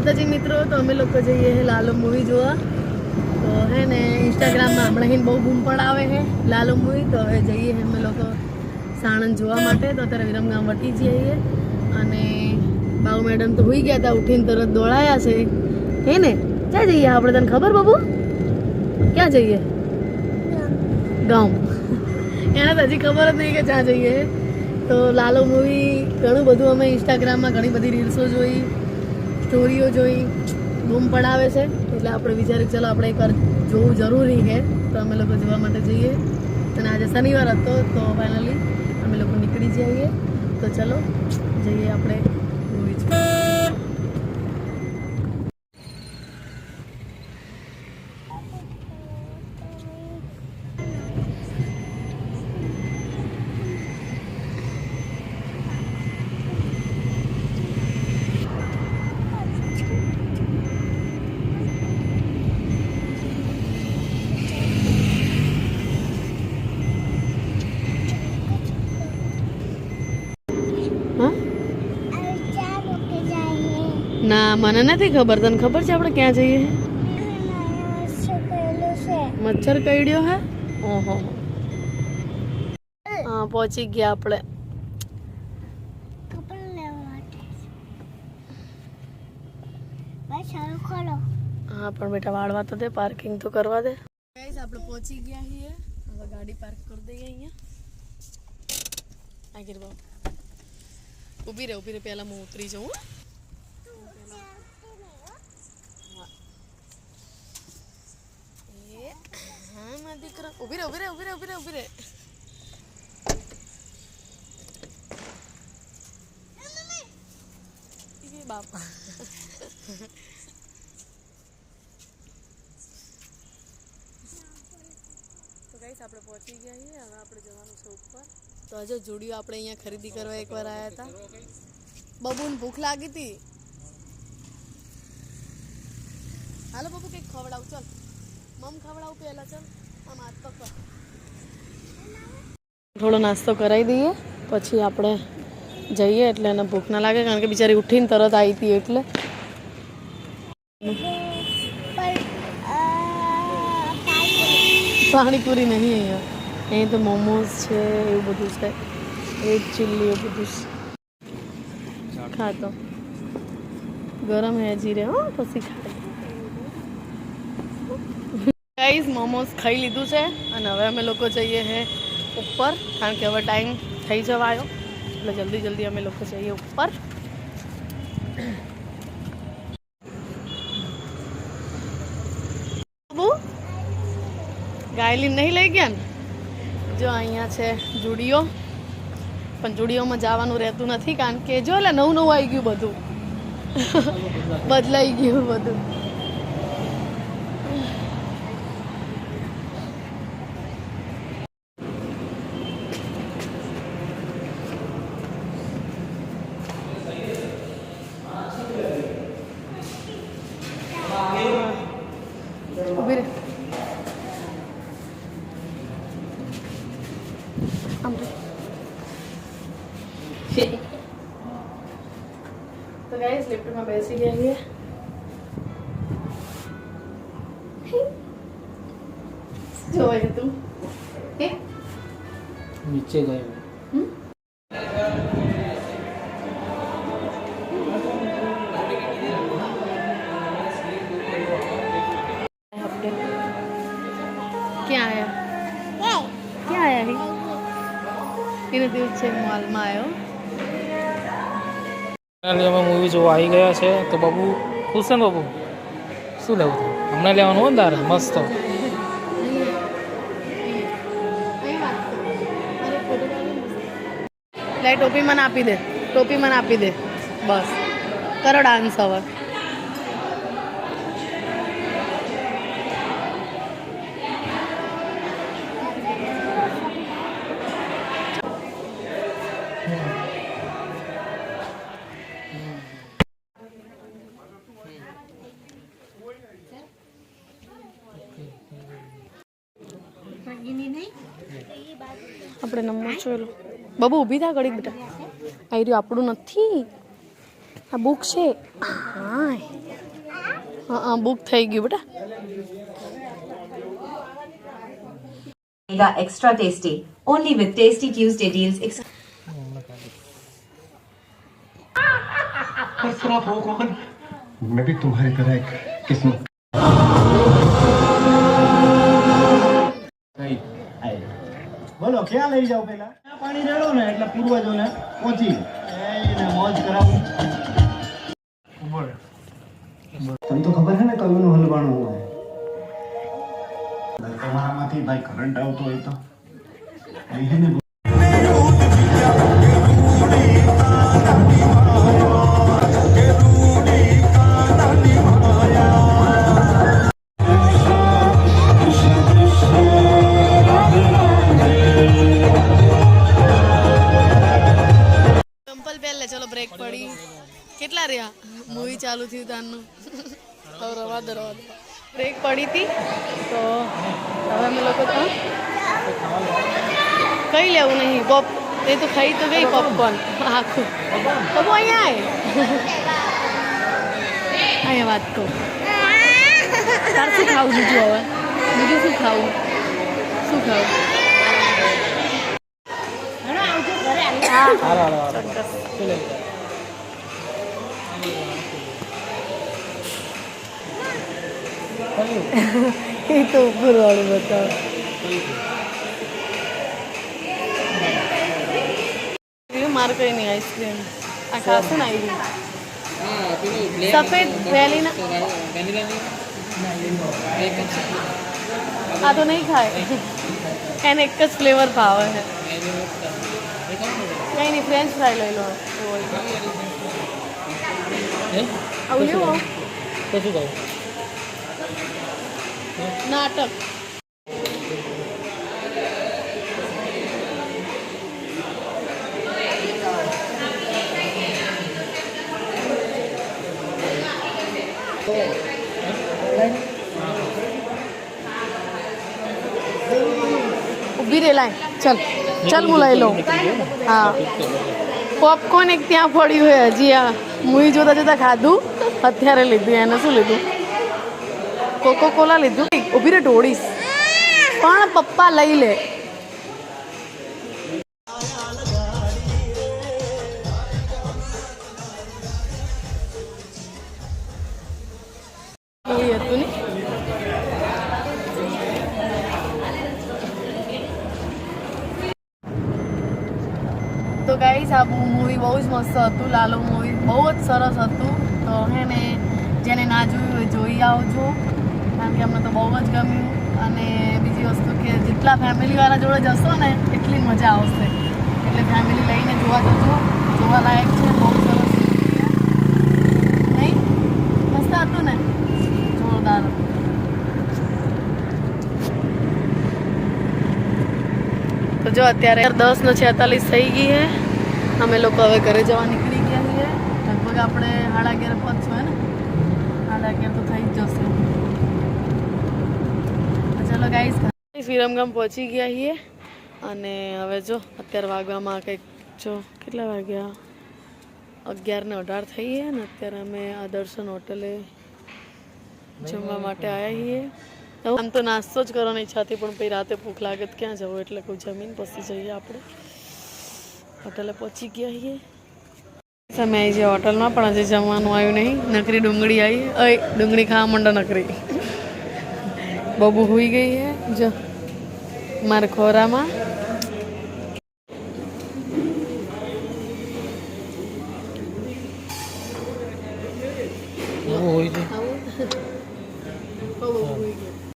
માતાજી મિત્રો, તો અમે લોકો જઈએ છે લાલો મૂવી જોવા. તો હે ને ઇન્સ્ટાગ્રામમાં હમણાં હિન બહુ બૂમ પણ આવે છે લાલો મૂવી. તો હવે જઈએ અમે લોકો સાણંદ જોવા માટે. તો અત્યારે વિરમગામ વટી જઈએ અને બાબુ મેડમ તો હોઈ ગયા હતા ઉઠીને તરત દોડાયા છે. હે ને, ક્યાં જઈએ આપણે તને ખબર બાબુ? ક્યાં જઈએ? ગામ. એને તો હજી ખબર જ નહીં કે ક્યાં જઈએ તો લાલો મૂવી ઘણું બધું અમે ઇન્સ્ટાગ્રામમાં ઘણી બધી રીલ્સો જોઈ. સ્ટોરીઓ જોઈ બૂમ પડાવે છે. એટલે આપણે વિચાર્યું ચાલો આપણે એકવાર જોવું જરૂરી છે. તો અમે લોકો જોવા માટે જઈએ. અને આજે શનિવાર હતો તો ફાઇનલી અમે લોકો નીકળી જઈએ. તો ચલો જઈએ આપણે મૂવી જોવા હા ના, મને નથી ખબર. તને ખબર છે આપણે ક્યાં જઈએ? મચ્છર કરડ્યો હે? ઓહો. હા, પહોંચી ગયા આપણે. હા, પણ બેટા, વાળવા તો દે પાર્કિંગ તો કરવા દે. ગાઈસ આપણે પહોંચી ગયા છીએ. હવે ગાડી પાર્ક કરી દઈએ અહીંયા. આગળ બાબુ ઊભી રહે ઊભી રહે, પહેલા હું ઉતરી જાઉં હો. એ હા મારા દીકરા ઊભી રહે ઊભી રહે ઊભી રહે ઊભી રહે ઊભી રહે બાપા તો ગાઈસ આપણે પહોંચી ગયા છીએ. હવે આપણે જવાનું છે ઉપર. તો હજુ જુડિયો આપણે અહીંયા ખરીદી કરવા એકવાર આવ્યા હતા. બબુને ભૂખ લાગી હતી? હાલો બબુ કંઈક ખવડાવ ચાલ. મમ ખવડાવ પહેલા ચાલ. થોડો નાસ્તો કરાવી દઈએ. પછી આપણે જઈએ એટલે એને ભૂખ ના લાગે કારણ કે બિચારી ઉઠીને તરત આવી હતી એટલે. પાણીપુરી નહીં અહીંયા. અહીં તો મોમોઝ છે, એવું બધું છે. એક ચીલી, એવું બધું છે. ખાતો. ગરમ હે જીરે, હો, પછી ખાય ગાઈઝ મોમોઝ ખાઈ લીધું છે અને હવે અમે લોકો જઈએ છે ઉપર, કારણ કે હવે ટાઈમ થઈ જવાયો. એટલે જલ્દી જલ્દી અમે લોકો જઈએ ઉપર. ગાયલી નહીં લઈ ગયા ને? જો અહીંયા છે જુડીઓ, પણ જુડીઓમાં જવાનું રહેતું નથી, કારણ કે જો એટલે નવું નવું આવી ગયું બધું. બદલાઈ ગયું બધું ઊભી રહે આમ રહે. તો ગાઈસ લિફ્ટમાં બેસી ગયા છીએ જોવે તું. હે? નીચે ગયો. ક્યાં આયા? ક્યાં આયા એને દિવસ છે મોલમાં આવ્યો અમે મૂવી જોવા આવી ગયા છે. તો બાબુ ખુશ છે બાબુ? શું લેવું હમણાં લેવાનું હોય ને તારે મસ્ત. લે ટોપી મને આપી દે, ટોપી મને આપી દે, બસ. કરો ડાન્સ હવે. આપણે નંબર જોયેલો બાબુ ઊભી થા ઘડીક બેટા આ રહ્યું આપણું નથી આ બુક છે હા હા હા બુક થઈ ગયું બેટા Mega extra tasty. Only with Tasty Tuesday deals. Ex- मैं भी तुम्हारी तरह एक किस्मत બોલો ક્યાં લઈ જાવ પેલા પાણી રેડો ને એટલે પૂર્વજોને પહોંચી એને મોજ કરાવું. તમને તો ખબર છે ને કયુંનું હલવાણું હોય? તમારામાંથી ભાઈ કરંટ આવતો હોય તો. ચાલુ થયું તારનું હવે રવા દો રવા દો બ્રેક પડી હતી તો હવે અમે લોકો તો કઈ લેવું નહીં પોપ એ તો ખાઈ તો ગઈ પોપકોર્ન આખું. તો બહુ અહીંયા આય. અહીંયા વાત કહું તાર શું ખાવું બીજું હવે? બીજું શું ખાવું? શું ખાવું? હા. હાલો હાલો હાલો શું લેવું એ તો ઉપર વાળું બતાવ. મારે કઈ નહીં આઈસ્ક્રીમ. આ ખાસું ને આવી સફેદ વેલીના આ તો નહીં ખાય. એને એક જ ફ્લેવર ભાવે છે. કંઈ નહીં ફ્રેન્ચ ફ્રાય લઈ લો. આવું લેવો. કશું કહું? નાટક. ઊભી રે લાય ચલ. ચલ હું લઈ લઉં. હા. પોપકોર્ન એક ત્યાં પડ્યું હોય હજી આ મૂવી જોતા જોતા ખાધું. અત્યારે લીધું, એને શું લીધું? કોકો કોલા લીધું. ઊભી રે ઢોળીશ પણ પપ્પા લઈ લે. તો ગાઈસ આ મૂવી બહુ જ મસ્ત હતું, લાલો મૂવી બહુ જ સરસ હતું. તો હે ને, જેને ના જોયું હોય, જોઈ આવજો. કારણ કે અમને તો બહુ જ ગમ્યું. અને બીજી વસ્તુ કે જેટલા ફેમિલીવાળા જોડે જશો ને, એટલી મજા આવશે. એટલે ફેમિલી લઈને જોવા જજો. જોવા લાયક છે, બહુ સરસ નહીં? મસ્ત હતું ને? જોરદાર. તો જો અત્યારે દસ નો છેતાલીસ થઈ ગઈ છે અમે લોકો હવે ઘરે જવા નીકળી ગયા છીએ. લગભગ આપણે સાડા અગિયાર પહોંચશું હે ને? સાડા અગિયાર તો થઈ જ જશે. ચલો ગાઈસ વિરમગામ પહોંચી ગયા છીએ. અને હવે જો, અત્યારે વાગવામાં કંઈક, જો, કેટલા વાગ્યા? અગિયાર ને અઢાર થઈએ ને અત્યારે અમે આ દર્શન હોટલે જમવા માટે આવ્યા છીએ. આમ તો નાસ્તો જ કરવાની ઈચ્છા હતી, પણ પછી રાતે ભૂખ લાગે તો ક્યાં જવું? એટલે કોઈ જમીન પછી જઈએ આપણે. હોટલે પહોંચી ગયા છીએ. તમે આવી જઈએ હોટલમાં, પણ હજી જમવાનું આવ્યું નહીં. નકરી ડુંગળી આવી અય, ડુંગળી ખાવા માંડો નકરી. બબુ હોઈ ગઈ હે જો. મારા ખોરામાં.